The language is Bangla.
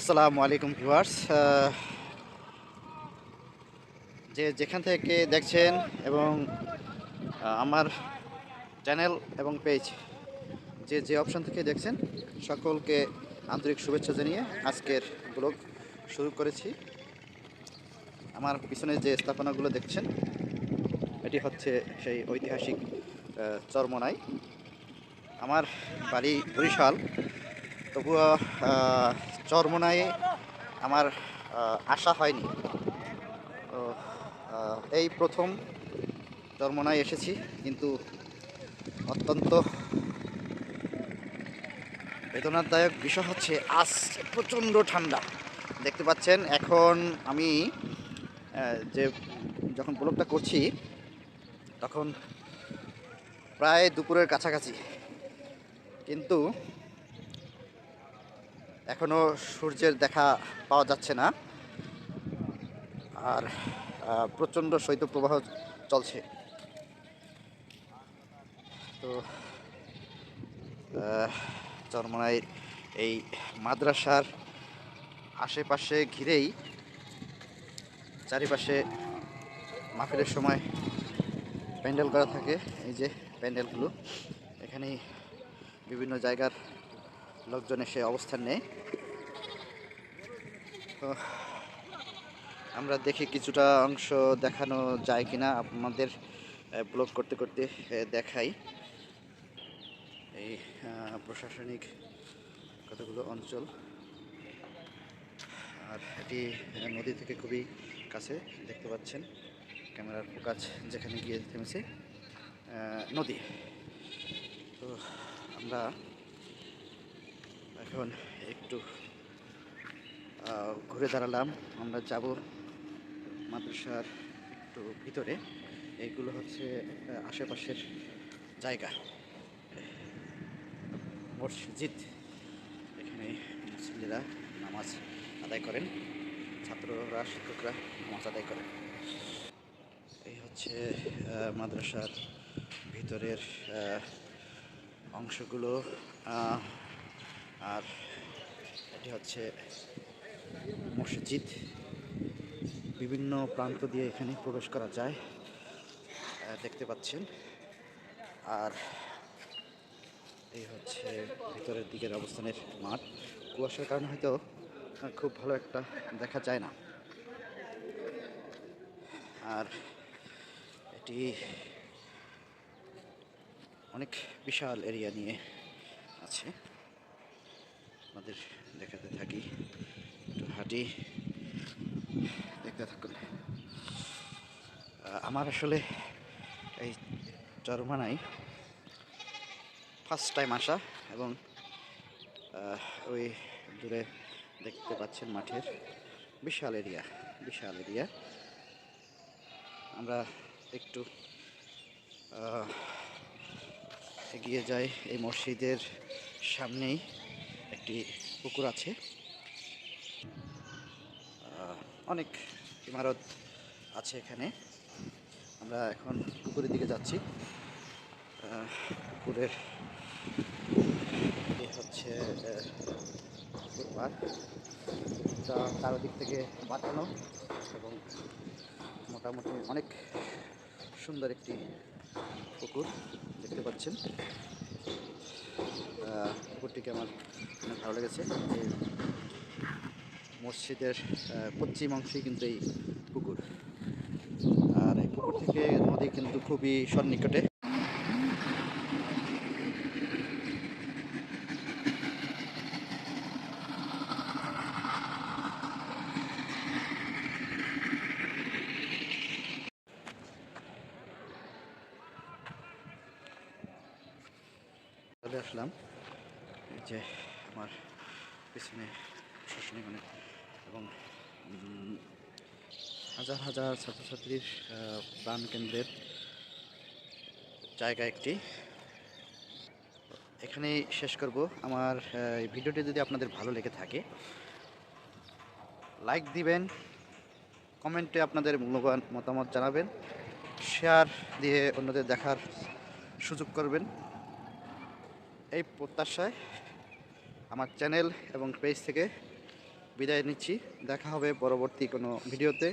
আসসালামু আলাইকুম ভিউয়ার্স। যে যেখান থেকে দেখছেন এবং আমার চ্যানেল এবং পেজ, যে যে অপশন থেকে দেখছেন, সকলকে আন্তরিক শুভেচ্ছা জানিয়ে আজকের ব্লগ শুরু করেছি। আমার পিছনে যে স্থাপনাগুলো দেখছেন, এটি হচ্ছে সেই ঐতিহাসিক চরমনাই। আমার বাড়ি বরিশাল। তবুও আহ, চরমোনাই আমার আশা হয়নি। তো এই প্রথম চরমোনাই এসেছি কিন্তু অত্যন্ত বেদনাদায়ক বিষয় হচ্ছে আজ প্রচণ্ড ঠান্ডা। দেখতে পাচ্ছেন এখন আমি যে যখন ব্লগটা করছি তখন প্রায় দুপুরের কাছাকাছি। কিন্তু এখনও সূর্যের দেখা পাওয়া যাচ্ছে না। আর প্রচণ্ড শৈত্যপ্রবাহ চলছে। তো চরমনাইয়ের এই মাদ্রাসার আশেপাশে ঘিরেই চারিপাশে মাহফিলের সময় প্যান্ডেল করা থাকে। এই যে প্যান্ডেলগুলো, এখানেই বিভিন্ন জায়গার লোকজন এসে অবস্থান নেয়। তো আমরা দেখি কিছুটা অংশ দেখানো যায় কিনা, আপনাদের ব্লগ করতে করতে দেখাই। এই প্রশাসনিক কতগুলো অঞ্চল। আর এটি নদী থেকে খুবই কাছে দেখতে পাচ্ছেন। ক্যামেরার ফোকাস যেখানে গিয়ে থেমেছে নদী। তো আমরা এখন একটু ঘুরে দাঁড়ালাম। আমরা যাব মাদ্রাসার একটু ভিতরে। এইগুলো হচ্ছে আশেপাশের জায়গা। মসজিদ। এখানে মুসলিরা নামাজ আদায় করেন। ছাত্ররা, শিক্ষকরা নামাজ আদায় করেন। এই হচ্ছে মাদ্রাসার ভিতরের অংশগুলো। আর এটি হচ্ছে মসজিদ। বিভিন্ন প্রান্ত দিয়ে এখানে প্রবেশ করা যায় দেখতে পাচ্ছেন। আর এই হচ্ছে ভিতরের দিকের অবস্থানের মাঠ। কুয়াশার কারণে হয়তো খুব ভালো একটা দেখা যায় না। আর এটি অনেক বিশাল এরিয়া নিয়ে আছে। আমাদের দেখাতে থাকি। একটু হাঁটি, দেখতে থাকুন। আমার আসলে এই চরমানাই ফার্স্ট টাইম আসা এবং ওই দূরে দেখতে পাচ্ছেন মাঠের বিশাল এরিয়া বিশাল এরিয়া। আমরা একটু এগিয়ে যাই এই মসজিদের সামনেই। একটি পুকুর আছে। অনেক ইমারত আছে এখানে। আমরা এখন পুকুরের দিকে যাচ্ছি। পুকুরের হচ্ছে পুকুর তা চারদিক থেকে বাঁচানো এবং মোটামুটি অনেক সুন্দর একটি পুকুর দেখতে পাচ্ছেন। আহ, পুকুরটিকে আমার অনেক ভালো লেগেছে। যে মসজিদের পশ্চিম অংশেই কিন্তু এই পুকুর। আর এই পুকুর থেকে নদী কিন্তু খুবই সন্নিকটে। আসলাম। যে আমার পিছনে প্রশাসনিক অনেক এবং হাজার হাজার ছাত্রছাত্রীর আহ, প্রাণ কেন্দ্রের জায়গা একটি। এখানেই শেষ করব। আমার এই ভিডিওটি যদি আপনাদের ভালো লেগে থাকে লাইক দিবেন কমেন্টে আপনাদের মূল্যবান মতামত জানাবেন শেয়ার দিয়ে অন্যদের দেখার সুযোগ করবেন। এই প্রত্যাশায় আমার চ্যানেল এবং পেজ থেকে বিদায় নিচ্ছি। দেখা হবে পরবর্তী কোনো ভিডিওতে।